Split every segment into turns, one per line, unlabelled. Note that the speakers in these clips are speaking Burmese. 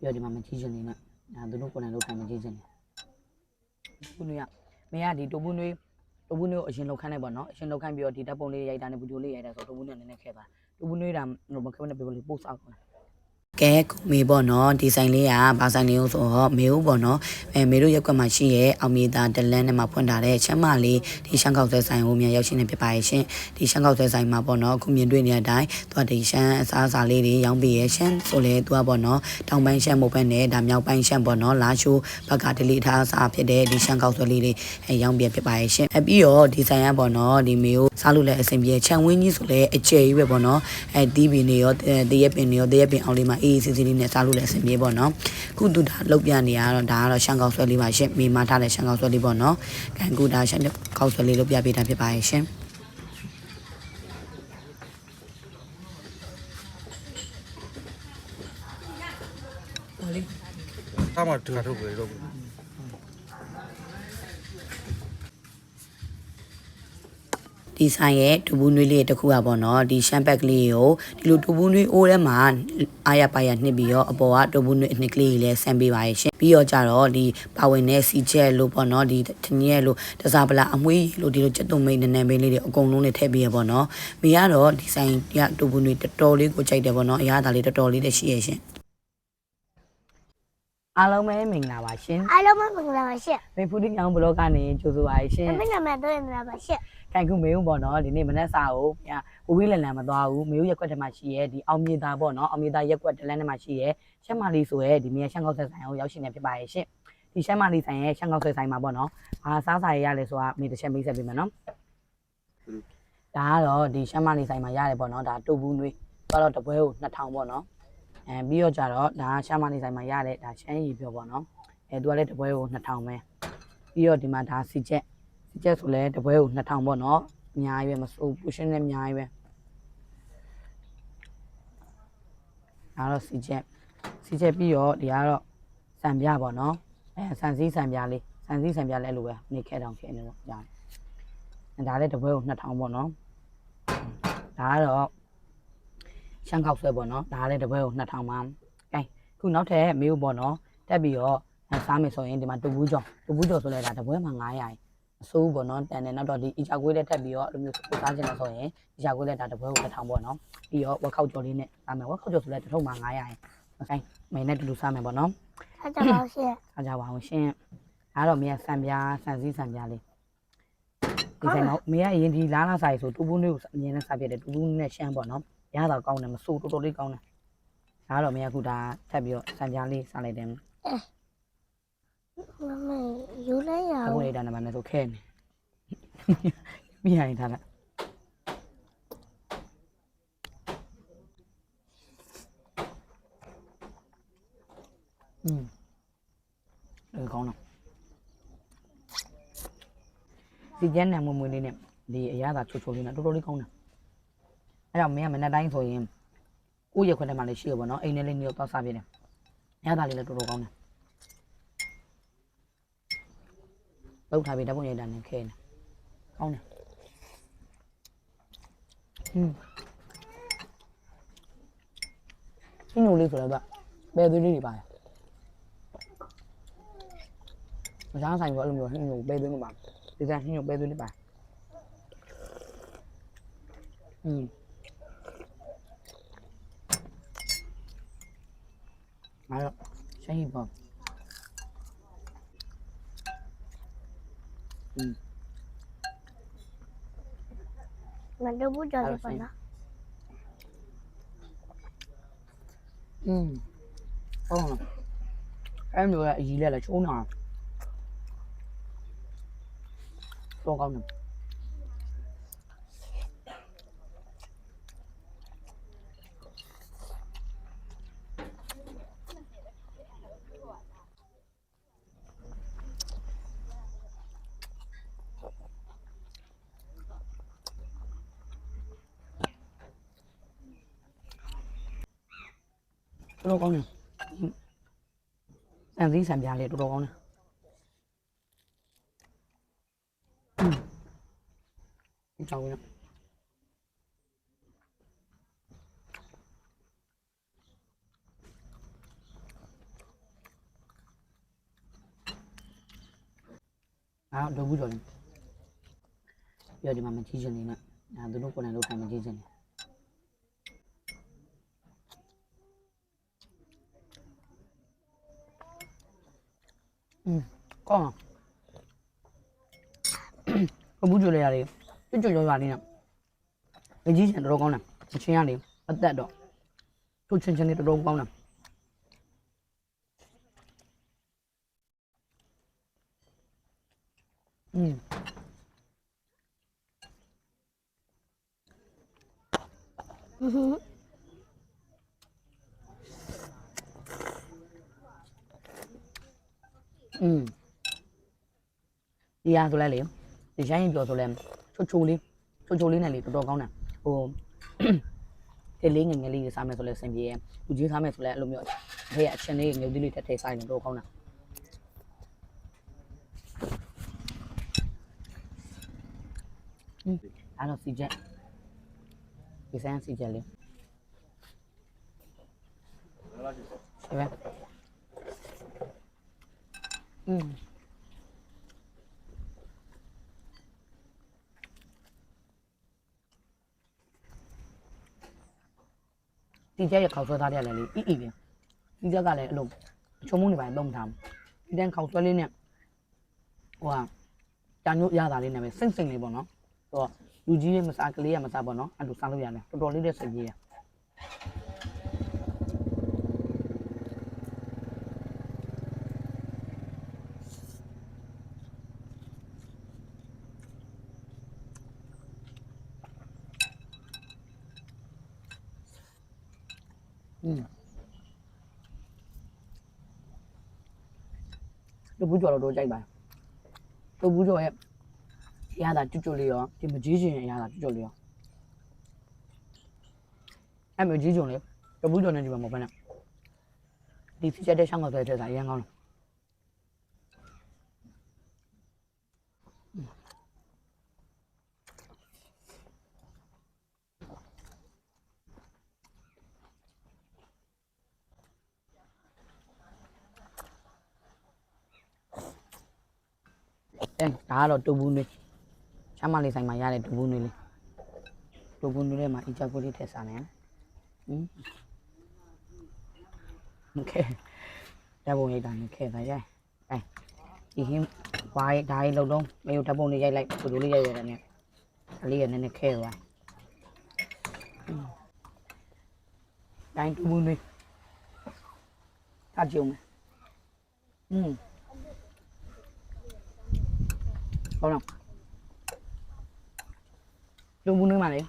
ပြီးတော့ဒီမှာမကြီးချင်နေနဲ့ဒါသူတို့ကိုယ်တိုင်လောက်ခိုင်းမကြီးချင်နေခုနကမင်းကဒီတိုဘူးနွေးတိုဘူးနွေးကိုအရင်လောက်ခိုင်းလိုက်ပေါ့နော်အရင်လောက်ခိုင်းပြီးတော့ဒီတပ်ပုံလေးရိုက်တာနဲ့ဗီဒီယိုလေးရိုက်တာဆိုတိုဘူးနွေးကနည်းနည်းခဲပါတိုဘူးနွေးတာဟိုမခဲမနဲ့ပြောလို့ပို့ဆောက်တယ် ကဲကိုမေပေါ့နော်ဒီဆိုင်လေးကဘာဆိုင်လေးလို့ဆိုတော့မေဦးပေါ့နော်အဲမေတို့ရက်ကွက်မှာရှိရဲ့အောင်မြေသားတလန်းနဲ့မှာဖွင့်ထားတဲ့ချမ်းမလေးဒီရှမ်းကောက်ဆဲဆိုင်ကိုမြန်ရောက်ရှိနေဖြစ်ပါရဲ့ရှင်ဒီရှမ်းကောက်ဆဲဆိုင်မှာပေါ့နော်ခုမြင်တွေ့နေတဲ့အတိုင်းသူကဒီရှမ်းအစားအစာလေးတွေရောင်းပေးရဲ့ရှမ်းဆိုလေသူကပေါ့နော်တောင်ပိုင်းရှမ်းမဟုတ်ဘဲနဲ့ဒါမြောက်ပိုင်းရှမ်းပေါ့နော်လာရှိုးဘက်ကဒလီထားအစားဖြစ်တဲ့ဒီရှမ်းကောက်ဆဲလေးတွေအဲရောင်းပြဖြစ်ပါရဲ့ရှင်အပြီးတော့ဒီဆိုင်ကပေါ့နော်ဒီမေကိုစားလို့လည်းအဆင်ပြေခြံဝင်းကြီးဆိုလည်းအကျယ်ကြီးပဲပေါ့နော်အဲတီးပင်တွေရောတရက်ပင်တွေရောတရက်ပင်အောင်လေးမှာအေးအေးဆေးဆေးလေးနဲ့စားလို့လည်းအဆင်ပြေပေါ့နော်ခုတူဒါလောက်ပြနေရတော့ဒါကတော့ရှမ်းကောက်ဆွဲလေးပါရှင်မိမထားတဲ့ရှမ်းကောက်ဆွဲလေးပေါ့နော်ကန်ကူဒါရှမ်းကောက်ဆွဲလေးလောက်ပြပေးတာဖြစ်ပါရဲ့ရှင်
他们这头围着。
ဒီဆိုင်ရဲ့ဒူဘူးနွေးလေးတစ်ခုอ่ะပေါ့နော်ဒီရှမ်ပက်ကလေးကိုဒီလိုဒူဘူးနွေးအိုးထဲမှာအာရပါရနှစ်ပြီးတော့အပေါ်ကဒူဘူးနွေးအနှစ်ကလေးကြီးလည်းဆန်ပေးပါရဲ့ရှင်ပြီးတော့ကြတော့ဒီပါဝင်တဲ့စီချက်လို့ပေါ့နော်ဒီထင်းရဲ့လို့တစားပလာအမွှေးလို့ဒီလိုချက်သွုံမိန်နန်းနန်းပင်းလေးတွေအကုန်လုံးနဲ့ထည့်ပေးရပေါ့နော်မိကတော့ဒီဆိုင်ကဒူဘူးနွေးတော်တော်လေးကိုကြိုက်တယ်ပေါ့နော်အရသာလေးတော်တော်လေးလည်းရှိရဲ့ရှင် အားလုံးပဲမင်္ဂလာပါရှင်
အားလုံးပဲမင်္ဂလာပါရှင့်
မေဖူးဒီညောင်ဘလော့ကနေကြိုဆိုပါရှင်
အမေနာမည်တော့ရမလားပါရှင့်
ကန်ကူမေဦးပေါ့နော်ဒီနေ့မနက်စာကိုညဝဝေးလန်လန်မသွားဘူးမေဦးရက်ကွက်ထဲမှာရှိရဲဒီအောင်မြေသားပေါ့နော်အောင်မြေသားရက်ကွက်တလန်းထဲမှာရှိရဲရှမ်းမာလီဆိုရဲဒီမြေရှမ်းကောက်ဆက်ဆိုင်ကိုရောက်ရှိနေဖြစ်ပါရဲ့ရှင့်ဒီရှမ်းမာလီဆိုင်ရဲ့ရှမ်းကောက်ဆက်ဆိုင်မှာပေါ့နော်ဘာစားစာရရလဲဆိုတာမေတစ်ချက်မိတ်ဆက်ပေးမယ်နော်ဒါကတော့ဒီရှမ်းမာလီဆိုင်မှာရတယ်ပေါ့နော်ဒါတူဘူးနွေးတော့တပွဲကို2000ပေါ့နော် အဲပြီးတော့ကြတော့ဒါရှမ်းမာလီဆိုင်မှာရတယ်ဒါရှမ်းရီပြောပေါ့နော်အဲသူကလည်းတပွဲကို2000ပဲပြီးတော့ဒီမှာဒါစီချက်စီချက်ဆိုလဲတပွဲကို2000ပေါ့နော်အများကြီးပဲမစိုးပူရှင်နဲ့အများကြီးပဲဒါတော့စီချက်စီချက်ပြီးတော့ဒီကတော့စံပြပေါ့နော်အဲစံစည်းစံပြလေးစံစည်းစံပြလဲအဲ့လိုပဲနေခဲတောင်ခဲနေတော့ကြာတယ်ဒါလည်းတပွဲကို2000ပေါ့နော်ဒါကတော့ ရှမ်းကောက်ဆွဲပေါ့နော်ဒါလည်းတပွဲကို2000ပါကဲခုနောက်ထပ်မေးဖို့ပေါ့နော်တက်ပြီးတော့စားမယ်ဆိုရင်ဒီမှာတူဘူးကြော်တူဘူးကြော်ဆိုလဲဒါတပွဲမှာ900ရယ်အစိုးဘူးပေါ့နော်တန်တယ်နောက်တော့ဒီအီချာကွေးလေးထပ်ပြီးတော့အဲ့လိုမျိုးကိုစားချင်တယ်ဆိုရင်အီချာကွေးလေးဒါတစ်ပွဲကိုတစ်ထောင်ပေါ့နော်ပြီးတော့ဝက်ခောက်ကြော်လေးနဲ့စားမယ်ဝက်ခောက်ကြော်ဆိုလဲတစ်ထုပ်မှာ900ရယ်မဆိုင်မင်းနဲ့တူတူစားမယ်ပေါ့နော်
အားကြပါရှင့်
စားကြပါအောင်ရှင်ဒါတော့မင်းကဆန်ပြားဆန်စည်းဆန်ပြားလေးဒီဆိုင်မှာမင်းကအရင်ဒီလားလားစားရဆိုတူဘူးလေးကိုအမြင်နဲ့စားပြတယ်တူဘူးနဲ့ရှမ်းပေါ့နော် ရတာကောင်းတယ်မစိုးတော်တော်လေးကောင်းတယ်ဒါတော့မင်းကခုဒါထပ်ပြီးတော့ဆန်ပြားလေးစားလိုက်တယ်
မမယူလိုက်ရ
အ
အောင်
ဝေးဒါနံပါတ်နဲ့ဆိုခဲနေမိဟိုင်ထားလိုက်อืมလေကောင်းတော့ဒီကျန်းနံမွေမွေလေးနဲ့ဒီအရသာချိုချိုလေးနဲ့တော်တော်လေးကောင်းတယ် အဲ့တော့မင်းကမနေ့တိုင်းဆိုရင်ကိုယ့်ရက်ခွက်ထဲမှာလည်းရှိရပါတော့အိမ်ထဲလေးမျိုးတော့စားပြတယ်အရသာလေးလည်းတော်တော်ကောင်းတယ်လောက်ထားပြီးဓာတ်ပုံရိုက်တာနဲ့ခဲနေကောင်းတယ်ဟင်းရှင်းလို့လေးဆိုတော့ဗျဘယ်သွေးလေးတွေပါလဲမစားဆိုင်ဘူးအဲ့လိုမျိုးဟင်းလို့ဘယ်သွေးမပါဒီကဟင်းလို့ဘယ်သွေးလေးပါဟင်းအဲ့တော့ရှင်းပေါ့
မတို့ ဘူးကြော်လေးပေါ့နော်
อืมဟုတ်လားအဲ့မျိုးရဲ့အကြီးလက်လည်းချိုးနေတာတော့ကောင်းတ တော်ကောင်းတယ်အန်စည်းဆံပြားလေးတော်တော်ကောင်းတယ်အင်းကြောက်ရအာတော့ဘူးတော့ပြောဒီမှာမကြည့်ချင်နေနဲ့အာသူတို့ကိုယ်နဲ့လုပ်ခိုင်းမကြည့်ချင်နေ อืมကောင်းတော့ဘူးကြော်လေရတယ်ကျွတ်ကျွတ်ကြော်ရနေနဲ့မကြည့်ချင်တော့ကောင်းတယ်အချင်းရတယ်အသက်တော့ထုတ်ချင်းချင်းလေးတော်တော်ကောင်းတယ်อืม
ဟွန်း
ဒီဟာဆိုလဲလေဒီရိုင်းရင်ပြောဆိုလဲချိုချိုလေးချိုချိုလေးနဲ့လေတော်တော်ကောင်းတယ်ဟိုဒီလေးငယ်ငယ်လေးတွေစားမယ်ဆိုလဲအဆင်ပြေရယ်လူကြီးစားမယ်ဆိုလဲအဲ့လိုမျိုးဘေးကအချင်းလေးငယ်သေးလေးတက်ထဲစားရင်တော်ကောင်းတာအဲ့တော့စီချက်ဒီဆန်းစီချက်လေးဟုတ်ပါဘူးอืม တီကျက်ရခေါက်ဆွဲသားတဲ့လည်းလေအီအီပဲတီကျက်ကလည်းအလုံးချုံမုန်းနေပိုင်းပုံထားဒီတန်းခေါက်ဆွဲလေးနဲ့ဟိုဟာတာညို့ရတာလေးနဲ့ပဲစိမ့်စိမ့်လေးပေါ့နော်ဟိုလူကြီးရဲ့မစားကလေးရမစားပေါ့နော်အဲ့လိုစားလို့ရတယ်တော်တော်လေးတဲ့စိတ်ကြီးရ อืมတို့ဘူးကြော်တော့တော့ကြိုက်ပါတို့ဘူးကြော်ရဲ့ရတာကျွတ်ကျွတ်လေးရောဒီမကြီးချင်းရတာကျွတ်ကျွတ်လေးရောအဲ့မကြီးချုံလေတို့ဘူးကြော်နဲ့ဒီမှာမဟုတ်ဘဲနဲ့ဒီဖြစ်တဲ့ရှောင်းကောက်တဲ့တဲ့စားအရင်ကောင်းတယ် အဲဒါကတော့တူဘူးနေချမ်းမလေးဆိုင်မှာရတဲ့တူဘူးနေလေးတူဘူးနေထဲမှာအီချာကိုလေးထည့်စားမယ်ဟင်းโอเคဓာတ်ပုံရိုက်တာနဲ့ခဲတာရိုက်အဲဒီဟင်းဝိုင်းဓာတ်ရိုက်လုံးလုံးမေယုဓာတ်ပုံလေးရိုက်လိုက်ပူလေးရိုက်ရတယ်နဲ့အလေးရနည်းနည်းခဲသွားတိုင်းတူဘူးနေအကြုံမယ်อืม ဟုတ်လားလူဘူးနေမှာလေ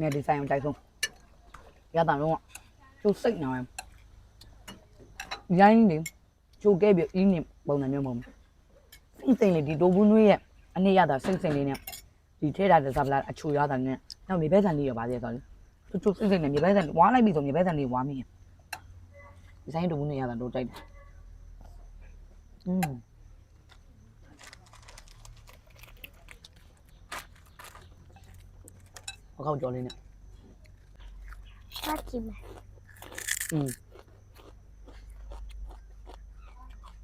ငယ်ဒီဇိုင်းအောင်ကြိုက်ဆုံးရတာတော့ကျိုးစိတ်နာမယ်ရိုင်းနေကျိုးကဲပြီးအင်းနေပုံစံမျိုးမဟုတ်ဘူးစိတ်စိတ်လေးဒီတိုဘူးနွေးရဲ့အနည်းရတာစိတ်စိတ်လေးနဲ့ဒီထဲတာတစားပလာအချူရတာနဲ့နောက်မြေဘဲဆန်လေးရပါသေးတယ်ဆိုတော့ကျိုးစိတ်စိတ်နဲ့မြေ အကောင်ကြော်လေးနဲ့။
ဆက်ကြည့်မယ်
อืม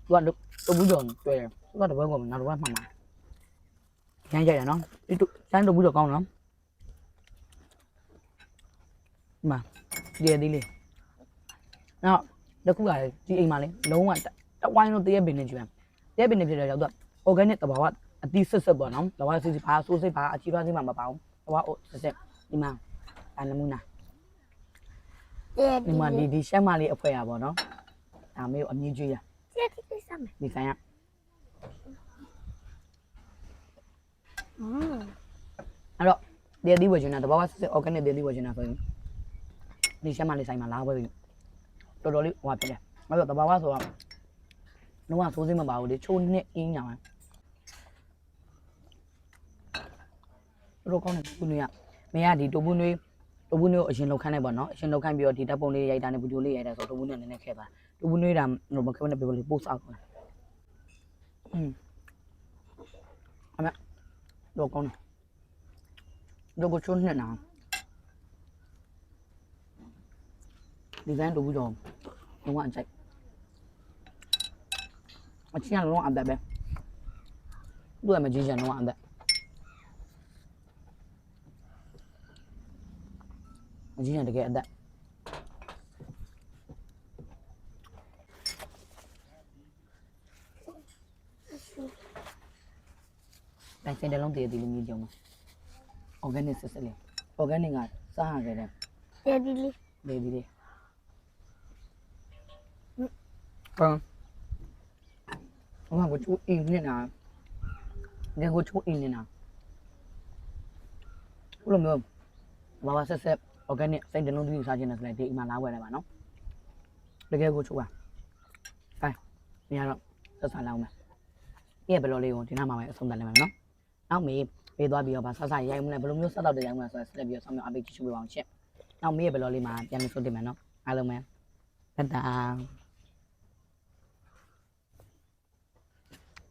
သူကတော့တဘူးကြော်တွေ့တယ်သူကတပွဲကောနောက်တစ်ပွဲမှန်မှာညမ်းကြရနော်ဒီတူတန်းတဘူးကြော်ကောင်းနော်ဒီမှာဒီရသေးလေးနောက်တစ်ခုကဒီအိမ်မှာလေလုံးဝတဝိုင်းလုံးတရက်ပင်နေကျွမ်းတရက်ပင်နေဖြစ်တော့ရောက်တော့ organic တဘာဝအတိဆက်ဆက်ပေါ့နော်တဘာဝစစ်စစ်ဘာဆိုးစစ်ဘာအချီးပါးစစ်မှမပါဘူး ဝဆက်ဆက်ဒီမှာအနမူနာ
တဲ့
ဒီ
ဒီ
မှာဒီဒီရှက်မလေးအဖွဲရပါတော့ဒါမျိုးအမြင့်ကျွေးရ
တဲ့ဒီစားမယ်
ဒီဆိုင်က
อืม
အဲ့တော့ဒီအသီးဝယ်ချင်တာတဘာဝစစ်စစ် organic ဒီအသီးဝယ်ချင်တာဆိုရင်ဒီရှက်မလေးဆိုင်မှာလာပွဲပြီတော်တော်လေးဟိုဖြစ်တယ်အဲ့တော့တဘာဝဆိုတော့လုံးဝစိုးစိမ့်မပါဘူးလေချိုးနှစ်အင်းညာမှာ တော်တော်ကောင်းတယ်ဘူးနွေးရမင်းကဒီတိုဘူးနွေးတိုဘူးနွေးကိုအရင်လောက်ခန်းလိုက်ပါနော်အရင်လောက်ခန်းပြီးတော့ဒီဓာတ်ပုံလေးရိုက်တာနဲ့ဗီဒီယိုလေးရိုက်တာဆိုတိုဘူးနွေးနည်းနည်းခဲပါတိုဘူးနွေးတာဟိုမခဲနဲ့ပြောလို့ပို့ဆောက်တယ်อืมအမေတော့ကောင်းတယ်တော့ကိုချိုးနှစ်နာဒီဇိုင်းတိုဘူးကြောလုံးဝအကြိုက်အချင်းကလုံးဝအသက်ပဲသူ့ရဲ့မကြီးချင်တော့အသက် မကြီးချင်တကယ်အသက်တိုင်းစင်တလုံးတည်တည်လေးမြည်ကြအောင် organic ဆက်ဆက်လေး organic ကစားရခဲ့တဲ့
တယ်ဒီလေး
လေဒီလေးဟမ်ဟိုကကိုချိုးအင်းနေတာငါကိုချိုးအင်းနေတာဘယ်လိုမျိုးဘာဘာဆက်ဆက် organic စိတ်တလုံးတူစားခြင်းနဲ့ဆိုလိုက်ဒီအိမ်မှာလာဝယ်လိုက်ပါနော်တကယ်ကိုချိုးပါဟိုင်ညတော့ဆက်ဆံလောက်မယ်ဒီဘယ်လိုလေးကိုဒီနားမှာပဲအဆုံးသတ်လိုက်မယ်နော်နောက်မေးပေးသွားပြီးတော့ဗာဆက်ဆက်ရိုက်မှုနဲ့ဘယ်လိုမျိုးဆက်တော့တဲ့ရိုက်မှုလဲဆိုတော့ဆက်လက်ပြီးတော့ဆောင်းမြောင်အပိတ်ချူပေးပါအောင်ရှင့်နောက်မေးရဘယ်လိုလေးမှာပြန်လို့ဆိုတင်မယ်နော်အားလုံးပဲတတ